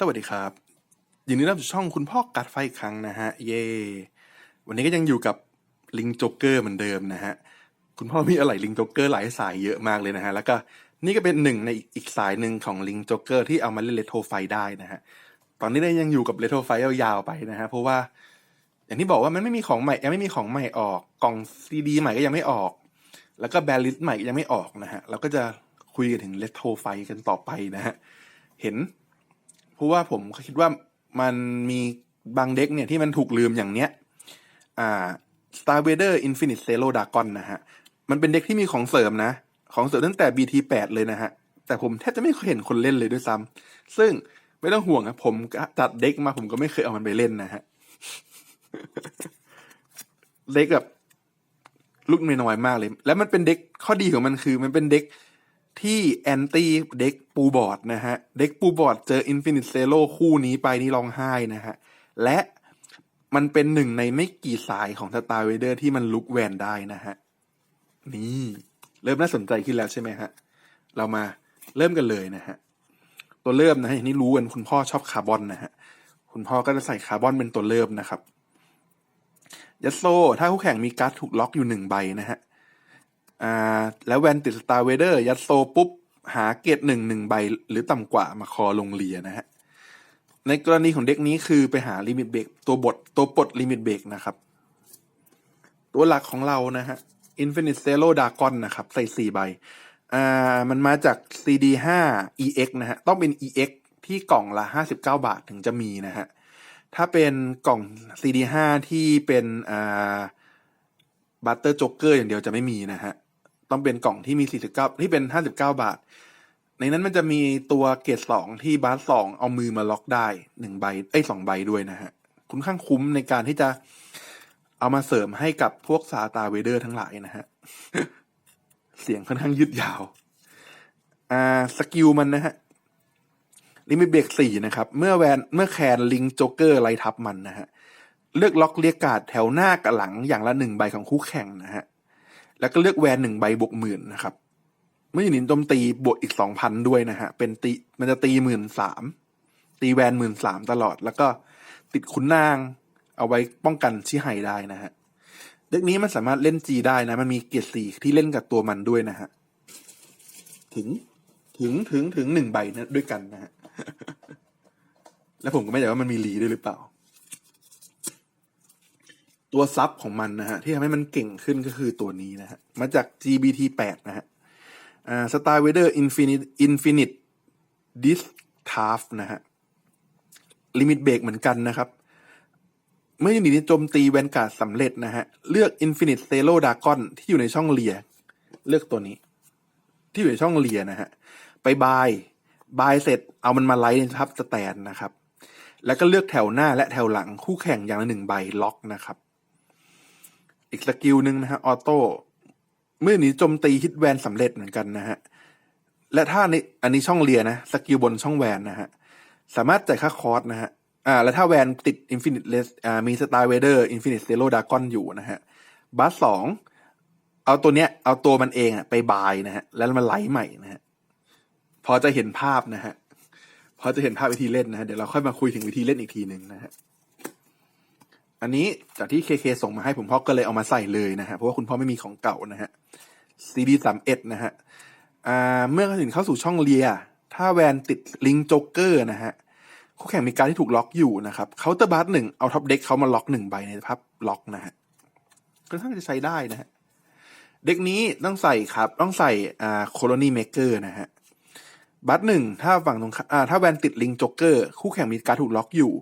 สวัสดีครับยินดีต้อนรับสู่ช่องคุณพ่อกัดไฟอีกครั้งนะฮะ เย่วันนี้ก็ยังอยู่กับลิงจ๊กเกอร์เหมือนเดิมนะฮะ คุณพ่อมีอะไรลิงจ๊กเกอร์หลายสายเยอะมากเลยนะฮะ แล้วก็นี่ก็เป็นหนึ่งในอีกสายหนึ่งของลิงจ๊กเกอร์ที่เอามาเล่นเลโทไฟได้นะฮะ ตอนนี้ได้ยังอยู่กับเลโทไฟยาวๆไปนะฮะ เพราะว่า อย่างที่บอกว่ามันไม่มีของใหม่ยังไม่มีของใหม่ออก กล่องซีดีใหม่ก็ยังไม่ออก แล้วก็แบรลิสใหม่ก็ยังไม่ออกนะฮะ เราก็จะคุยกันถึงเลโทไฟกันต่อไปนะฮะ เห็น เพราะว่าผมคิดว่ามันมีบางเด็กเนี่ยที่มันถูกลืมอย่างเนี้ย อ่า Star Vader Infinite Zero Dragon นะฮะ มันเป็นเด็กที่มีของเสริมนะ ของเสริมตั้งแต่ BT8 เลยนะฮะ แต่ผมแทบจะไม่เคยเห็นคนเล่นเลยด้วยซ้ำ ซึ่งไม่ต้องห่วงนะผมจัดเด็กมาผมก็ไม่เคยเอามันไปเล่นนะฮะ เด็กแบบลูกน้อยมากเลย แล้วมันเป็นเด็กข้อดีของมันคือ มันเป็นเด็ก ที่แอนตี้เด็กปูบอร์ดนะฮะ เด็กปูบอร์ดเจออินฟินิตเซโ o คู่นี้ไปนี่ร้องไห้นะฮะ และมันเป็นหนึ่งในไม่กี่สายของสตาร์เวเดอร์ที่มันลุกแวนได้นะฮะ นี่ เริ่มน่าสนใจขึ้นแล้วใช่ไหมฮะ เรามาเริ่มกันเลยนะฮะ ตัวเริ่มนะฮะอย่างนี้รู้กันคุณพ่อชอบคาร์บอนนะฮะ คุณพ่อก็จะใส่คาร์บอนเป็นตัวเริ่มนะครับยัตโซถ้าคู่แข่งมีการ์ดถูกล็อกอยู่หนึ่งใบนะฮะ อ่าแล้วแวนติดสตาร์เวเดอร์ ยัดโซปุ๊บ หาเกตหนึ่งหนึ่งใบ หรือต่ำกว่ามาคอลงเลียนะฮะ ในกรณีของเด็กนี้คือไปหาลิมิตเบรกตัวบทตัวปลดลิมิตเบรกนะครับ ตัวหลักของเรานะฮะ Infinite Zero Dragon นะครับ ใส่สี่ใบอ่ามันมาจาก CD 5 EX นะฮะ ต้องเป็น EX ที่กล่องละห้าสิบเก้าบาทถึงจะมีนะฮะ ถ้าเป็นกล่อง CD 5ที่เป็นอ่าบัตเตอร์จ็อกเกอร์อย่างเดียวจะไม่มีนะฮะ ต้องเป็นกล่องที่มี 49 ที่เป็น 59 บาท ในนั้นมันจะมีตัวเกรดสองที่บาสสองเอามือมาล็อกได้หนึ่งใบเอ้สองใบด้วยนะฮะคุณข้างคุ้มในการที่จะเอามาเสริมให้กับพวกซาตาเวเดอร์ทั้งหลายนะฮะ เสียงค่อนข้างยืดยาว อ่า สกิลมันนะฮะลิมิเบรกสี่นะครับ เมื่อแวนเมื่อแคนลิงโจ๊กเกอร์ไล่ทับมันนะฮะ เลือกล็อกเรียกการ์ดแถวหน้ากับหลังอย่างละหนึ่งใบของคู่แข่งนะฮะ แล้วก็เลือกแวนหนึ่งใบบวกหมื่นนะครับเมื่ออยู่นินโจมตีบวกอีกสองพันด้วยนะฮะ เป็นตีมันจะตีหมื่นสามตีแวนหมื่นสามตลอด แล้วก็ติดขุนนาง เอาไว้ป้องกันชิไฮได้นะฮะเด็กนี้มันสามารถเล่นจีได้นะ มันมีเกียรติสี่ที่เล่นกับตัวมันด้วยนะฮะ ถึงถึงถึงถึงหนึ่งใบนะด้วยกันนะฮะ แล้วผมก็ไม่แน่ใจว่ามันมีลีด้วยหรือเปล่า ตัวซับของมันนะฮะที่ทำให้มันเก่งขึ้นก็คือตัวนี้นะฮะมาจาก GBT 8นะฮะอ่า Star Vader Infinite Infinite Disc t a f นะฮะลิมิตเบรกเหมือนกันนะครับเมื่อยูนิตนี้โจมตีแวนการ์ดสำเร็จนะฮะ เลือก Infinite Zero Dragon ที่อยู่ในช่องเลีย เลือกตัวนี้ ที่อยู่ในช่องเลียนะฮะ ไปบาย บายเสร็จเอามันมาไลท์ในทับสแตนนะครับ แล้วก็เลือกแถวหน้าและแถวหลังคู่แข่งอย่างละหนึ่งใบล็อกนะครับ อีกสกิลหนึ่งนะฮะออโต้เมื่อนี้โจมตีฮิตแวนสำเร็จเหมือนกันนะฮะและถ้าในอันนี้ช่องเลียนะสกิลบนช่องแวนนะฮะสามารถจ่ายค่าคอร์สนะฮะอ่าแล้วถ้าแวนติด Infinite l e s อ่ามี Star Vader Infinite Zero Dragon อนอยู่นะฮะบัสสองเอาตัวเนี้ยเอาตัวมันเองอะไปบายนะฮะแล้วมันไหลใหม่นะฮะพอจะเห็นภาพนะฮะพอจะเห็นภาพวิธีเล่นนะฮะเดี๋ยวเราค่อยมาคุยถึงวิธีเล่นอีกทีหนึ่งนะฮะ อันนี้จากที่เคเคส่งมาให้ผมพ่อก็เลยเอามาใส่เลยนะฮะเพราะว่าคุณพ่อไม่มีของเก่านะฮะ CD สามเอ็ดนะฮะอ่าเมื่อถึงเข้าสู่ช่องเลีย ถ้าแวนติดลิงโจ๊กเกอร์นะฮะคู่แข่งมีการที่ถูกล็อกอยู่นะครับเคาน์เตอร์บัสหนึ่งเอาท็อปเด็กเขามาล็อกหนึ่งใบในภาพล็อกนะฮะก็ค่อนข้างจะใช้ได้นะฮะเด็กนี้ต้องใส่ครับ ต้องใส่อ่าโคโลนีเมเกอร์นะฮะ บัตหนึ่งถ้าฝั่งตรงข้ามอ่าถ้าแวนติดลิงจ็อกเกอร์ คู่แข่งมีการถูกล็อกอยู่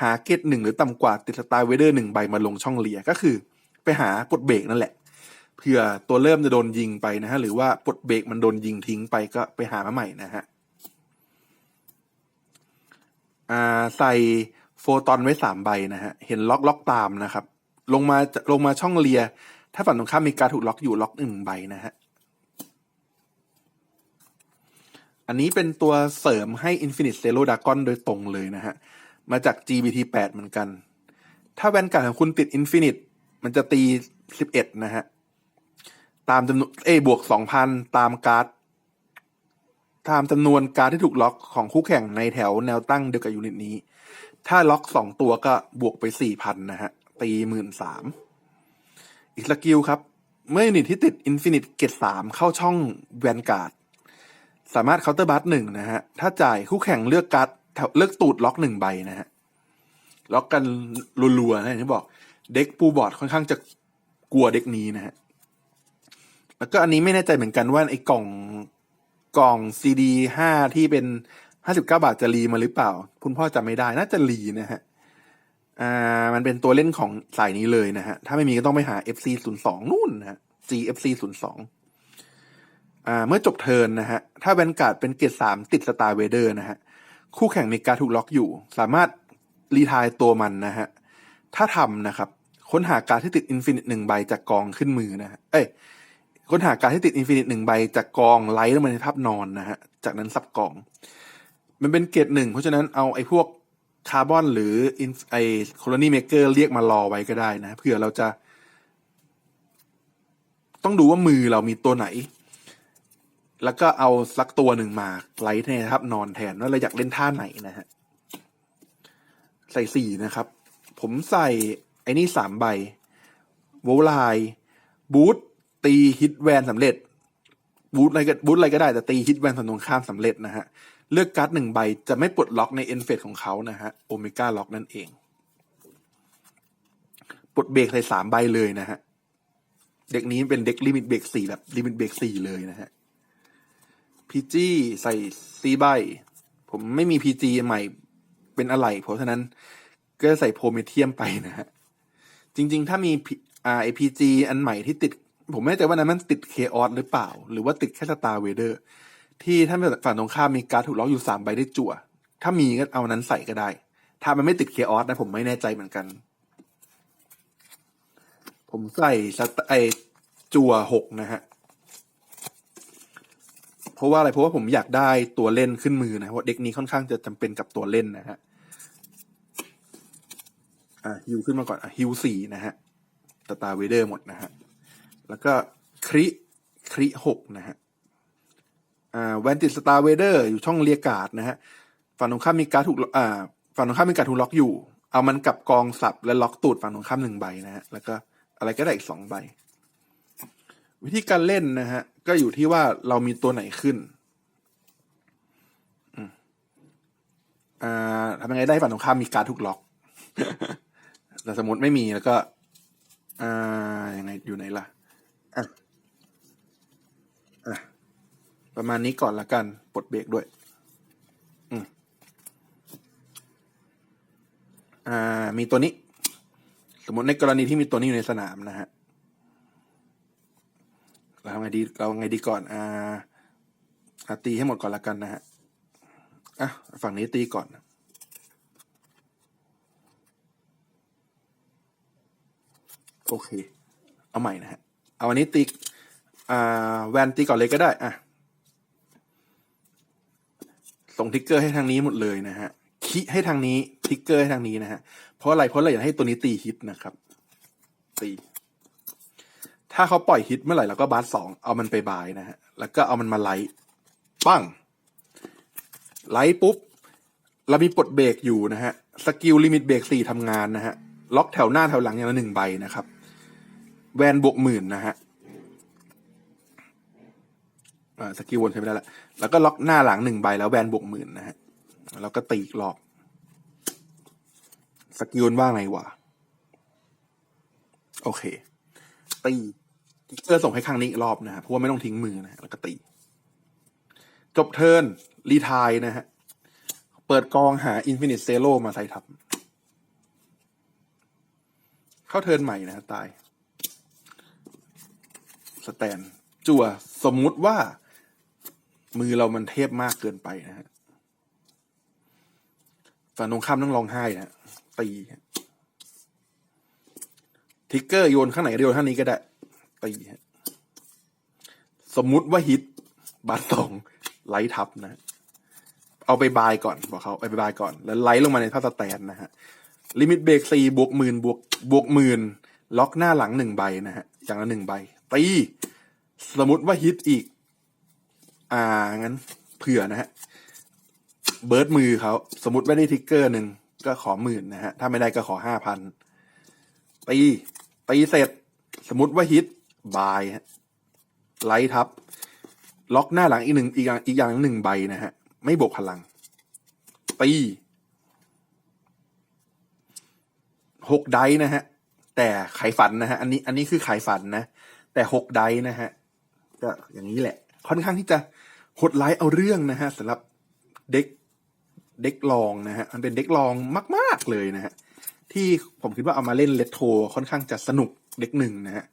หาเกตหนึ่งหรือต่ำกว่าติดสไตาร์เวเดอร์หนึ่งใบมาลงช่องเลียก็คือ ไปหากดเบรกนั่นแหละเผื่อตัวเริ่มจะโดนยิงไปนะฮะ หรือว่ากดเบรกมันโดนยิงทิ้งไปก็ไปหามาใหม่นะฮะอ่าใส่โฟตอนไว้สามใบนะฮะ เห็นล็อกล็อกตามนะครับ ลงมาลงมาช่องเลีย ถ้าฝั่งตรงข้ามมีการถูกล็อกอยู่ล็อกหนึ่งใบนะฮะ อันนี้เป็นตัวเสริมให้ Infinite Zero Dragon โดยตรงเลยนะฮะ มาจาก GBT 8เหมือนกัน ถ้าแวนการ์ดของคุณติด Infinite มันจะตี 11 นะฮะ ตามจำนวนเอบวก 2,000 ตามการ์ด ตามจำนวนการ์ดที่ถูกล็อกของคู่แข่งในแถวแนวตั้งเดียวกับยูนิตนี้ ถ้าล็อกสองตัวก็บวกไปสี่พันนะฮะ ตีหมื่นสามอีกสกิลครับ เมื่อยูนิตที่ติดอินฟินิตเกตสามเข้าช่องแวนการ์ด สามารถเคาน์เตอร์บัตหนึ่งนะฮะ ถ้าจ่ายคู่แข่งเลือกการ์ดเลือกตูดล็อกหนึ่งใบนะฮะ ล็อกกันรัวๆนะอย่างที่บอก เด็กปูบอร์ดค่อนข้างจะกลัวเด็กนี้นะฮะ แล้วก็อันนี้ไม่แน่ใจเหมือนกันว่าไอ้กล่องกล่องซีดีห้าที่เป็นห้าสิบเก้าบาทจะรีมาหรือเปล่า คุณพ่อจำไม่ได้ น่าจะรีนะฮะ อ่า มันเป็นตัวเล่นของสายนี้เลยนะฮะ ถ้าไม่มีก็ต้องไปหา FC ศูนย์สองนู่นนะฮะ GFC ศูนย์สอง เมื่อจบเทิร์นนะฮะ ถ้าแวนการ์ดเป็นเกรดสามติดสตาร์เวเดอร์นะฮะ คู่แข่งมีการถูกล็อกอยู่ สามารถรีทายตัวมันนะฮะ ถ้าทำนะครับ ค้นหาการที่ติดอินฟินิตหนึ่งใบจากกองขึ้นมือนะฮะ เอ้ย ค้นหาการที่ติดอินฟินิตหนึ่งใบจากกองไลท์ลงมาในทับนอนนะฮะ จากนั้นสับกอง มันเป็นเกรดหนึ่งเพราะฉะนั้นเอาไอ้พวกคาร์บอนหรือไอโคลนีเมเกอร์เรียกมารอไว้ก็ได้นะเผื่อเราจะ ต้องดูว่ามือเรามีตัวไหน แล้วก็เอาสักตัวหนึ่งมาไลท์ในทับนอนแทนว่าเราอยากเล่นท่าไหนนะฮะ ใส่สี่นะครับ ผมใส่ไอ้นี่สามใบโวลไลบูทตีฮิตแวนสำเร็จบูทอะไรก็บูทอะไรก็ได้แต่ตีฮิตแวนฝั่งตรงข้ามสำเร็จนะฮะ เลือกการ์ดหนึ่งใบจะไม่ปลดล็อกในเอ็นเฟของเขานะฮะโอเมก้าล็อกนั่นเอง ปลดเบรกใส่สามใบเลยนะฮะ เด็กนี้เป็นเด็กลิมิตเบรกสี่แบบลิมิตเบรกสี่เลยนะฮะ พีจีใส่ซีใบผมไม่มีพีจีใหม่เป็นอะไร เพราะฉะนั้นก็ใส่โพเมเทียมไปนะฮะ จริง ๆ ถ้ามีอ่าไอพีจีอันใหม่ที่ติด ผมไม่แน่ใจว่านั้นมันติดเคออสหรือเปล่า หรือว่าติดแค่สตาร์เวเดอร์ ที่ถ้าฝั่งตรงข้ามมีการถูกล็อกอยู่สามใบได้จั่ว ถ้ามีก็เอานั้นใส่ก็ได้ ถ้ามันไม่ติดเคออสนะผมไม่แน่ใจเหมือนกัน ผมใส่สไอจั่วหกนะฮะ เพราะว่าอะไรเพราะว่าผมอยากได้ตัวเล่นขึ้นมือนะเพราะเด็กนี้ค่อนข้างจะจำเป็นกับตัวเล่นนะฮะอะฮิวขึ้นมาก่อนอะฮิวสี่นะฮะสตาร์เวเดอร์หมดนะฮะแล้วก็คริคริหกนะฮะอ่าแวนติสตาร์เวเดอร์อยู่ช่องเรียกาดนะฮะฝั่งตรงข้ามมีการถูกอ่าฝั่งตรงข้ามมีการถูกล็อกอยู่ เอามันกลับกองสับและล็อกตูดฝั่งตรงข้ามหนึ่งใบนะฮะแล้วก็อะไรก็ได้อีกสองใบ วิธีการเล่นนะฮะ ก็อยู่ที่ว่าเรามีตัวไหนขึ้นอ่าทำยังไงได้ฝั่งตรงข้ามมีการดถูกล็อก แต่สมมติไม่มีแล้วก็ อ่ายังไงอยู่ไหนล่ะอะอะประมาณนี้ก่อนละกันปลดเบรกด้วย อืมอ่า มีตัวนี้ สมมติในกรณีที่มีตัวนี้อยู่ในสนามนะฮะ ดีเราไงดีก่อนอ่าตีให้หมดก่อนละกันนะฮะอะฝั่งนี้ตีก่อนโอเค เอาใหม่นะฮะ เอาอันนี้ตีอ่าแวนตีก่อนเลยก็ได้ อะ ส่งทิกเกอร์ให้ทางนี้หมดเลยนะฮะ คิให้ทางนี้ ทิกเกอร์ให้ทางนี้นะฮะ เพราะอะไร เพราะเราอยากให้ตัวนี้ตีฮิตนะครับ ตี ถ้าเขาปล่อยฮิตเมื่อไหร่เราก็บาสสองเอามันไปบายนะฮะ แล้วก็เอามันมาไลท์ปั้ง ไลท์ปุ๊บ เรามีปลดเบรกอยู่นะฮะ สกิลลิมิตเบรกสี่ทำงานนะฮะ ล็อกแถวหน้าแถวหลังอย่างละหนึ่งใบนะครับ แวนบวกหมื่นนะฮะสกิลวนใช้ไม่ได้ละ แล้วก็ล็อกหน้าหลังหนึ่งใบแล้วแวนบวกหมื่นนะฮะ แล้วก็ตีอีกรอบ สกิลว่าไงวะ โอเคตี เกอร์ส่งให้ข้างนี้อีกรอบนะฮะเพราะว่าไม่ต้องทิ้งมือนะฮะแล้วก็ตีจบเทิร์นรีทายนะฮะ เปิดกองหาอินฟินิตเซโ o มาใส่ทับ เข้าเทิร์นใหม่นะฮะตาย สแตน จั่วสมมุติว่า มือเรามันเทพมากเกินไปนะฮะฝั่งตรงข้ามต้องร้องไห้นะฮะตีทิกเกอร์โยนข้างไหนก็โยนข้างนี้ก็ได้ ตีฮะสมมุติว่าฮิตบัตสองไลท์ทับนะ เอาไปบายก่อนบอกเขาเอาไปบายก่อน แล้วไลท์ลงมาในท่าสแตนนะฮะลิมิตเบรกสี่บวกหมื่นบวกบวกหมื่นล็อกหน้าหลังหนึ่งใบนะฮะอย่างละหนึ่งใบตีสมมติว่าฮิตอีก อ่างั้นเผื่อนะฮะเบิร์ดมือเขาสมมติไม่ได้ทิกเกอร์หนึ่งก็ขอหมื่นนะฮะถ้าไม่ได้ก็ขอห้าพันตีตีเสร็จ สมมติว่าฮิต บายฮะไลท์ทับ ล็อกหน้าหลังอีกหนึ่งอีกอย่างอีกอย่างหนึ่งใบนะฮะ ไม่บวกพลัง ตีหกไดนะฮะ แต่ไขฝันนะฮะ อันนี้อันนี้คือไขฝันนะ แต่หกไดนะฮะ ก็อย่างนี้แหละ ค่อนข้างที่จะโหดไลท์เอาเรื่องนะฮะสำหรับเด็กเด็กลองนะฮะ มันเป็นเด็กลองมาก ๆ เลยนะฮะ ที่ผมคิดว่าเอามาเล่นเลตโทค่อนข้างจะสนุกเด็กหนึ่งนะฮะ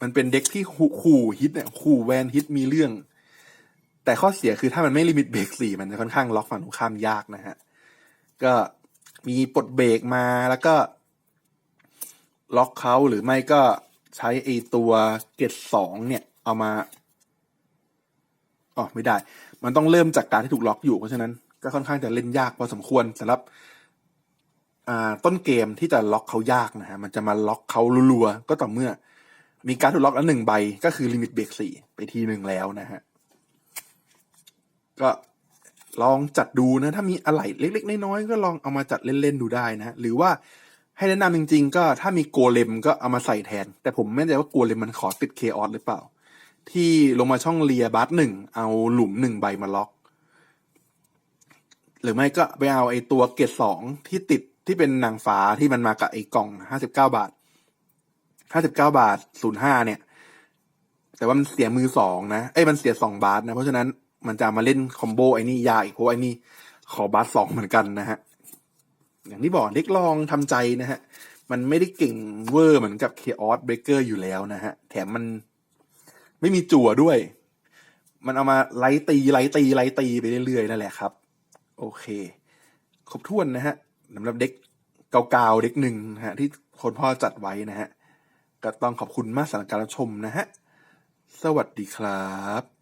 มันเป็นเด็กที่ขู่ฮิตเนี่ยขู่แวนฮิตมีเรื่อง แต่ข้อเสียคือถ้ามันไม่ลิมิตเบรกสี่มันจะค่อนข้างล็อกฝั่งตรงข้ามยากนะฮะ ก็มีปลดเบรกมาแล้วก็ ล็อกเขาหรือไม่ก็ใช้ไอตัวเกตสองเนี่ย เอามาอ๋อไม่ได้ มันต้องเริ่มจากการที่ถูกล็อกอยู่เพราะฉะนั้นก็ค่อนข้างจะเล่นยากพอสมควรสำหรับต้นเกมที่จะล็อกเขายากนะฮะ มันจะมาล็อกเขารัวๆก็ต่อเมื่อ มีการถูกล็อกแล้วหนึ่งใบก็คือลิมิตเบรกสี่ไปทีหนึ่งแล้วนะฮะ ก็ลองจัดดูนะ ถ้ามีอะไรเล็ก ๆ น้อยๆก็ลองเอามาจัดเล่น ๆ ดูได้นะ หรือว่าให้แนะนำจริง ๆ ก็ถ้ามีโกเลมก็เอามาใส่แทน แต่ผมไม่แน่ใจว่าโกเลมมันขอติดเคออสหรือเปล่า ที่ลงมาช่องเลียบัสหนึ่งเอาหลุมหนึ่งใบมาล็อก หรือไม่ก็ไปเอาไอ้ตัวเกตสองที่ติดที่เป็นนางฟ้าที่มันมากับไอ้กล่องห้าสิบเก้าบาท ห้าสิบเก้าบาทศูนย์ห้าเนี่ย แต่ว่ามันเสียมือสองนะเอ้ยมันเสียสองบาทนะเพราะฉะนั้นมันจะมาเล่นคอมโบไอ้นี่ยาอีกเพราะไอ้นี่ขอบาทสองเหมือนกันนะฮะอย่างที่บอกเล็กลองทำใจนะฮะ มันไม่ได้เก่งเวอร์เหมือนกับ Chaos Breaker อยู่แล้วนะฮะ แถมมันไม่มีจั่วด้วย มันเอามาไล่ตีไล่ตีไล่ตีไปเรื่อยๆนั่นแหละครับ โอเค ครบถ้วนนะฮะสำหรับเด็กเก่าๆเด็กหนึ่งนะฮะ ที่คนพ่อจัดไว้นะฮะ ก็ต้องขอบคุณมากสำหรับการรับชมนะฮะ สวัสดีครับ